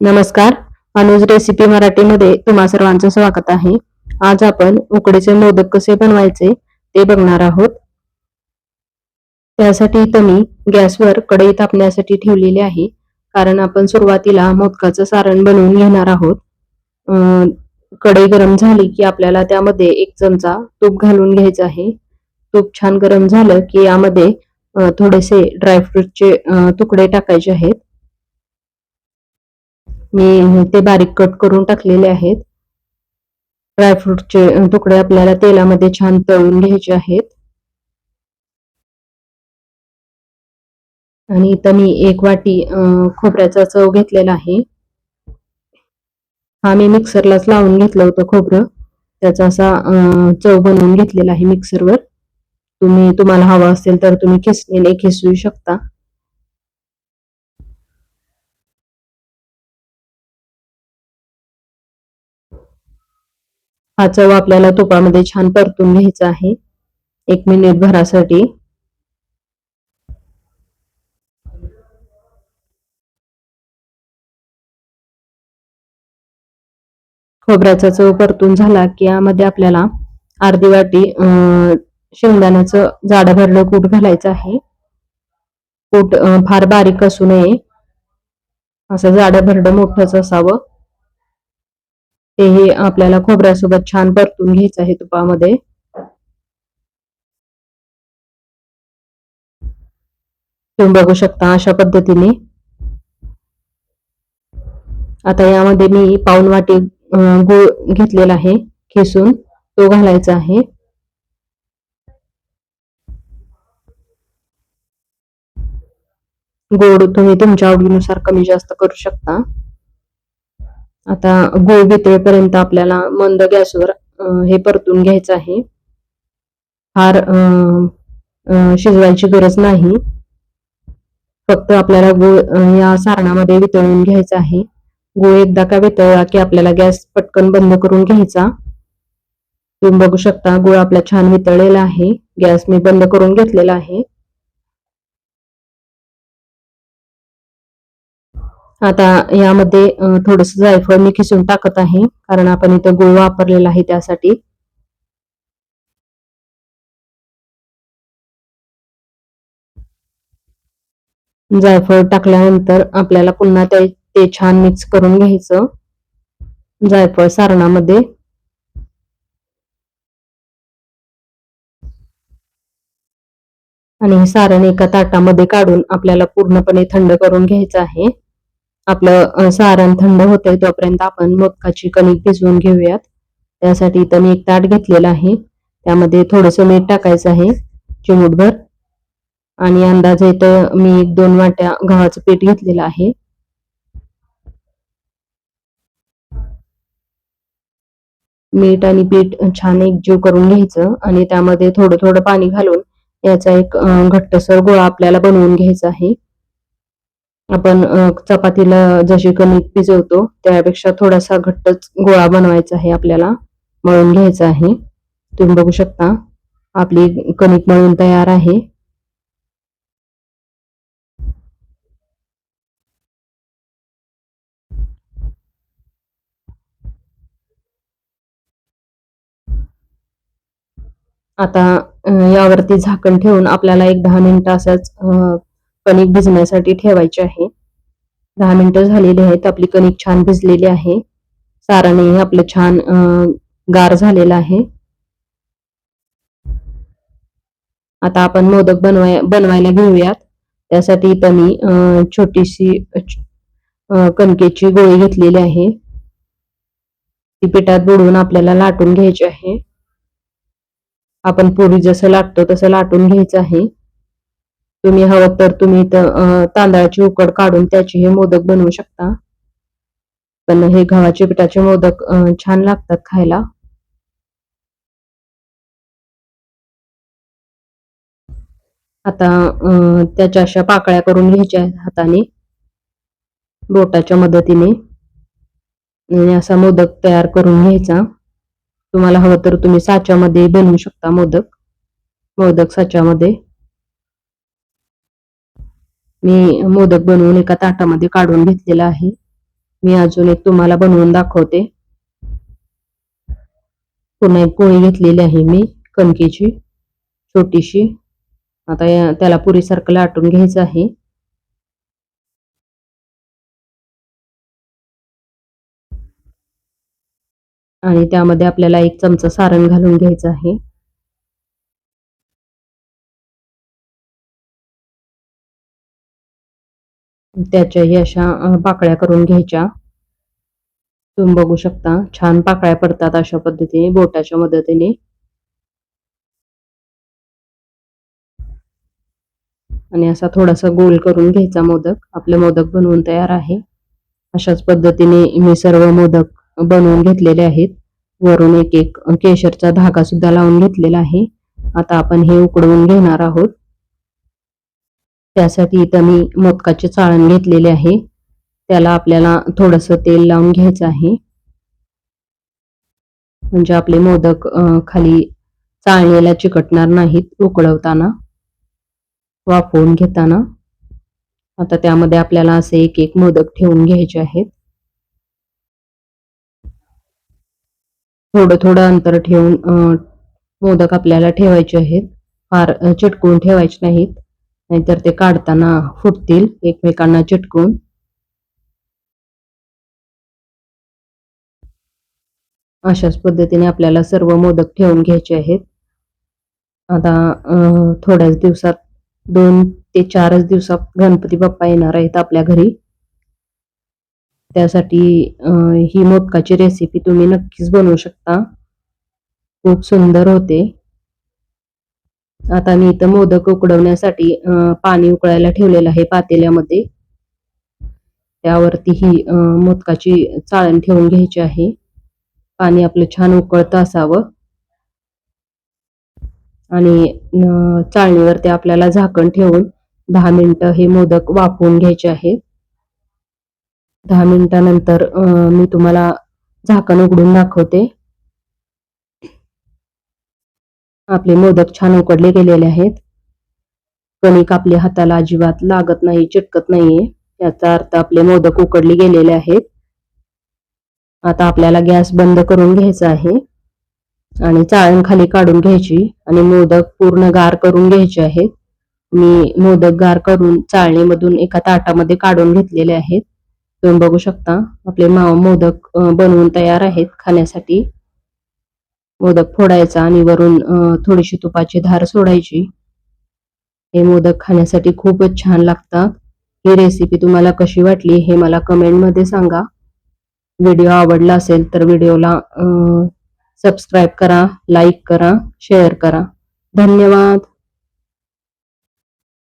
नमस्कार. अनुज रेसिपी मराठीमध्ये तुम्हा सर्वांचं स्वागत आहे. आज आपण उकडीचे मोदक कसे बनवायचे ते बघणार आहोत. त्यासाठी इथं मी गॅसवर कढई तापण्यासाठी ठेवलेली आहे. कारण आपण सुरुवातीला मोदकाचं सारण बनवून घेणार आहोत. अं, कढई गरम झाली की आपल्याला त्यामध्ये एक चमचा तूप घालून घ्यायचं आहे. तूप छान गरम झालं की यामध्ये थोडेसे ड्रायफ्रूटचे तुकडे टाकायचे आहेत. मी ते बारीक कट करून टाकलेले आहेत. ड्रायफ्रूटचे तुकडे आपल्याला तेलामध्ये छान तळून घ्यायचे आहेत. आणि इथं मी एक वाटी खोबऱ्याचा चव घेतलेला आहे. हा मी मिक्सरलाच लावून घेतलं होतं खोबरं. त्याचा असा चव बनवून घेतलेला आहे मिक्सरवर. तुम्ही तुम्हाला हवा असेल तर तुम्ही खिसणीने खिसू शकता. हा चव आपल्याला तुपामध्ये छान परतून घ्यायचा आहे. एक मिनिट भरासाठी. खोबऱ्याचा चव परतून झाला की यामध्ये आपल्याला अर्धी वाटी शेंगदाण्याचं जाड भरलं कूट घालायचं आहे. कूट फार बारीक असू नये. असं जाड भरडं मोठंच असावं. तेही आपल्याला खोबऱ्यासोबत छान परतून घ्यायचं आहे तुपामध्ये. तुम्ही बघू शकता अशा पद्धतीने. आता यामध्ये मी पाऊन वाटी गुळ गूळ घेतलेला आहे खिसून. तो घालायचा आहे. गोड तुम्ही तुमच्या आवडीनुसार कमी जास्त करू शकता. आता गूळ वितळेपर्यंत आपल्याला मंद गॅसवर हे परतून घ्यायचं आहे. फार शिजवायची गरज नाही. फक्त आपल्याला गूळ या सारणामध्ये वितळून घ्यायचा आहे. गूळ एकदा का वितळला की आपल्याला गॅस पटकन बंद करून घ्यायचा. तुम्ही बघू शकता गूळ आपला छान वितळलेला आहे. गॅस मी बंद करून घेतलेला आहे. आता यामध्ये थोडस जायफळ मी खिसून टाकत आहे कारण आपण इथं गुळ वापरलेला आहे त्यासाठी. जायफळ टाकल्यानंतर आपल्याला पुन्हा ते ते छान मिक्स करून घ्यायचं. जायफळ सारणामध्ये. आणि हे सारण एका ताटामध्ये काढून आपल्याला पूर्णपणे थंड करून घ्यायचं आहे. आपलं सारण थंड होतंय तोपर्यंत आपण मोदकाची कणिक भिजवून घेऊयात. त्यासाठी इथं मी एक ताट घेतलेला आहे. त्यामध्ये थोडंसं मीठ टाकायचं आहे चिमूटभर. आणि अंदाजे इथं मी एक दोन वाट्या गव्हाचं पीठ घेतलेलं आहे. मीठ आणि पीठ छान एकजीव करून घ्यायचं आणि त्यामध्ये थोडं थोडं पाणी घालून याचा एक घट्टसर गोळा आपल्याला बनवून घ्यायचा आहे. आपण चपातीला जशी कणिक भिजवतो त्यापेक्षा थोडासा घट्टच गोळा बनवायचा आहे आपल्याला मळून घ्यायचा आहे. तुम्ही बघू शकता आपली कणिक मळून तयार आहे. आता यावरती झाकण ठेवून आपल्याला एक दहा मिनिटं असंच कणिक भिजण्यासाठी ठेवायची आहे. दहा मिनिटं झालेली आहेत आपली कणिक छान भिजलेली आहे. साराने आपलं छान गार झालेलं आहे. आता आपण मोदक बनवाय बनवायला घेऊयात. त्यासाठी इथं मी छोटीशी कणकेची गोळी घेतलेली आहे. ती पिठात बुडवून आपल्याला लाटून घ्यायची आहे. आपण पूर्वी जसं लाटतो तसं लाटून घ्यायचं आहे. तुम्ही हवं तर तुम्ही तांदळाची उकड काढून त्याचे हे मोदक बनवू शकता. पण हे गव्हाचे पिठाचे मोदक छान लागतात खायला. आता त्याच्या अशा पाकळ्या करून घ्यायच्या हाताने बोटाच्या मदतीने. आणि असा मोदक तयार करून घ्यायचा. तुम्हाला हवं तर तुम्ही साच्यामध्ये बनवू शकता मोदक. मोदक साच्यामध्ये. मी मोदक बनवून एका ताटामध्ये काढून घेतलेला आहे. मी अजून एक तुम्हाला बनवून दाखवते. पुन्हा एक पोळी घेतलेली आहे मी कणकेची छोटीशी. आता या- त्याला पुरीसारखं लाटून घ्यायचं आहे. आणि त्यामध्ये आपल्याला एक चमचा सारण घालून घ्यायचं आहे. त्याच्याही अशा पाकळ्या करून घ्यायच्या. तुम्ही बघू शकता छान पाकळ्या पडतात अशा पद्धतीने बोटाच्या मदतीने. आणि असा थोडासा गोल करून घ्यायचा मोदक. आपले मोदक बनवून तयार आहे. अशाच पद्धतीने मी सर्व मोदक बनवून घेतलेले आहेत. वरून एक एक केशरचा धागा सुद्धा लावून घेतलेला आहे. आता आपण हे उकडवून घेणार आहोत. त्यासाठी इथं मी मोदकाचे चाळण घेतलेले आहे. त्याला आपल्याला थोडंसं तेल लावून घ्यायचं आहे. म्हणजे आपले मोदक खाली चाळणीला चिकटणार नाहीत उकळवताना वाफवून घेताना. आता त्यामध्ये आपल्याला असे एक एक मोदक ठेवून घ्यायचे आहेत. थोडं थोडं अंतर ठेवून मोदक आपल्याला ठेवायचे आहेत. फार चिटकून ठेवायचे नाहीत. नाहीतर ते काढताना फुटतील एकमेकांना चिटकून. अशाच पद्धतीने आपल्याला सर्व मोदक ठेवून घ्यायचे आहेत. आता थोड्याच दिवसात दोन ते चारच दिवसात गणपती बाप्पा येणार आहेत आपल्या घरी. त्यासाठी ही मोदकाची रेसिपी तुम्ही नक्कीच बनवू शकता. खूप सुंदर होते. आता मी इथं मोदक उकडवण्यासाठी पाणी उकळायला ठेवलेलं आहे पातेल्यामध्ये. त्यावरती ही मोदकाची चाळण ठेवून घ्यायची आहे. पाणी आपलं छान उकळतं असावं. आणि चाळणीवरती आपल्याला झाकण ठेवून दहा मिनिटं हे मोदक वाफवून घ्यायचे आहेत दहा मिनिटानंतर मी तुम्हाला झाकण उघडून दाखवते. आपले मोदक छान उकडले गेलेले आहेत. कणिक आपल्या हाताला अजिबात लागत नाही चिटकत नाहीये. याचा अर्थ आपले मोदक उकडले गेलेले आहेत. आता आपल्याला गॅस बंद करून घ्यायचा आहे. आणि चाळण खाली काढून घ्यायची आणि मोदक पूर्ण गार करून घ्यायचे आहेत. मी मोदक गार करून चाळणीमधून एका ताटामध्ये काढून घेतलेले आहेत. तुम्ही बघू शकता आपले माव मोदक बनवून तयार आहेत खाण्यासाठी. मोदक फोडायचा आणि वरून थोडीशी तुपाची धार सोडायची. हे मोदक खाण्यासाठी खूपच छान लागतात. ही रेसिपी तुम्हाला कशी वाटली हे मला कमेंटमध्ये सांगा. व्हिडिओ आवडला असेल तर व्हिडिओला सबस्क्राईब करा लाईक करा शेअर करा. धन्यवाद.